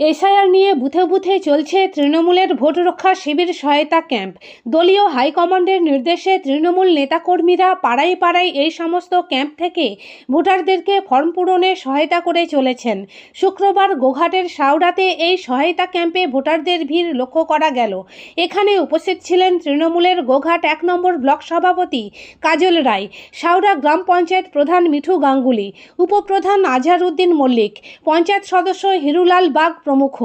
SIR নিয়ে বুথে বুথে চলছে তৃণমূলের ভোট রক্ষা শিবির সহায়তা ক্যাম্প। দলীয় হাইকমান্ডের নির্দেশে তৃণমূল নেতাকর্মীরা পাড়ায় পাড়ায় এই সমস্ত ক্যাম্প থেকে ভোটারদেরকে ফর্ম পূরণে সহায়তা করে চলেছেন। শুক্রবার গোঘাটের সাউড়াতে এই সহায়তা ক্যাম্পে ভোটারদের ভিড় লক্ষ্য করা গেল। এখানে উপস্থিত ছিলেন তৃণমূলের গোঘাট এক নম্বর ব্লক সভাপতি কাজল রায় সাউড়া গ্রাম পঞ্চায়েত প্রধান মিঠু গাঙ্গুলি, উপপ্রধান আজহার উদ্দিন মল্লিক, পঞ্চায়েত সদস্য হিরুলাল বাগ প্রমুখ।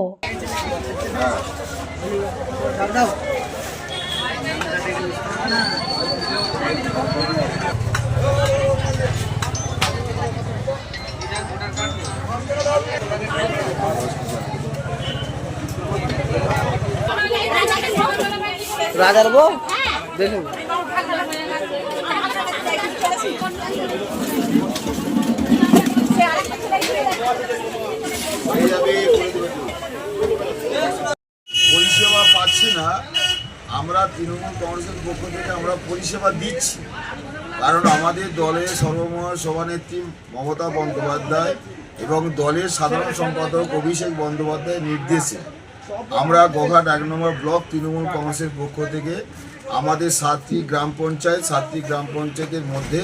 রাজার বউ? দেখুন পাচ্ছি না, আমরা তৃণমূল কংগ্রেসের পক্ষ থেকে আমরা পরিষেবা দিচ্ছি। কারণ আমাদের দলের সর্বময় সভানেত্রী মমতা বন্দ্যোপাধ্যায় এবং দলের সাধারণ সম্পাদক অভিষেক বন্দ্যোপাধ্যায়ের নির্দেশে আমরা গোঘাট এক নম্বর ব্লক তৃণমূল কংগ্রেসের পক্ষ থেকে আমাদের সাতটি গ্রাম পঞ্চায়েত, সাতটি গ্রাম পঞ্চায়েতের মধ্যে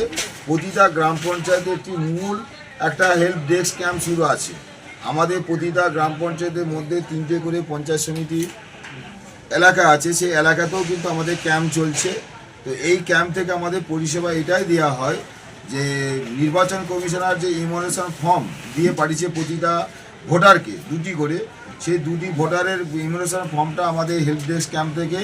প্রতিটা গ্রাম পঞ্চায়েতে একটি মূল একটা হেল্প ডেস্ক ক্যাম্প শুরু আছে। আমাদের প্রতিটা গ্রাম পঞ্চায়েতের মধ্যে তিনটে করে পঞ্চায়েত সমিতি এলাকা আছে, সেই এলাকাতেও কিন্তু আমাদের ক্যাম্প চলছে। তো এই ক্যাম্প থেকে আমাদের পরিষেবা এটাই দেওয়া হয় যে নির্বাচন কমিশনার যে ইমোনেশন ফর্ম দিয়ে পাঠিয়েছে প্রতিটা ভোটারকে দুটি করে, সেই দুটি ভোটারের ইমোনেশন ফর্মটা আমাদের হেল্প ডেস্ক ক্যাম্প থেকে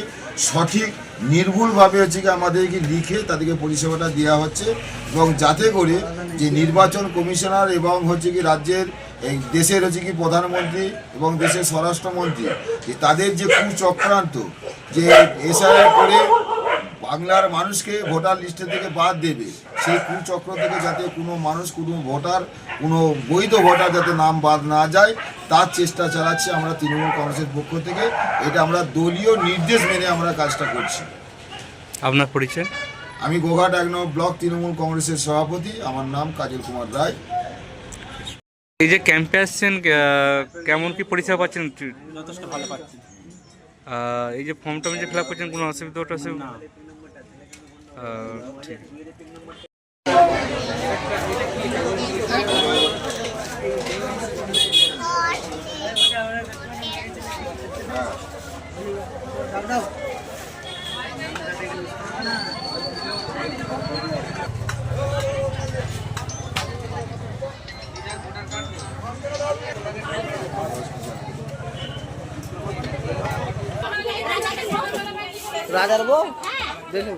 সঠিক, নির্ভুলভাবে হচ্ছে কি আমাদেরকে লিখে তাদেরকে পরিষেবাটা দেওয়া হচ্ছে। এবং যাতে করে যে নির্বাচন কমিশনার এবং হচ্ছে কি রাজ্যের এই দেশের হচ্ছে কি প্রধানমন্ত্রী এবং দেশের স্বরাষ্ট্রমন্ত্রী যে তাদের যে কুচক্রান্ত যে এসআইআর করে বাংলার মানুষকে ভোটার লিস্টে থেকে বাদ দেবে সেই কুচক্র থেকে যাতে কোনো মানুষ কোনো ভোটার কোনো বৈধ ভোটার যাতে নাম বাদ না যায় তার চেষ্টা চালাচ্ছে আমরা তৃণমূল কংগ্রেসের পক্ষ থেকে। এটা আমরা দলীয় নির্দেশ মেনে আমরা কাজটা করছি। আপনার পরিচয়? আমি গোঘাট এক ব্লক তৃণমূল কংগ্রেসের সভাপতি। আমার নাম কাজল কুমার রায়। এই যে ক্যাম্পে আসছেন কেমন কি পরিষেবা পাচ্ছেন? যথেষ্ট ভালো পাচ্ছি। এই যে ফর্ম টর্ম যে ফিল আপ করছেন কোনো অসুবিধা ওটা অসুবিধা আহ, ঠিক। রাজার বউ? দেখুন।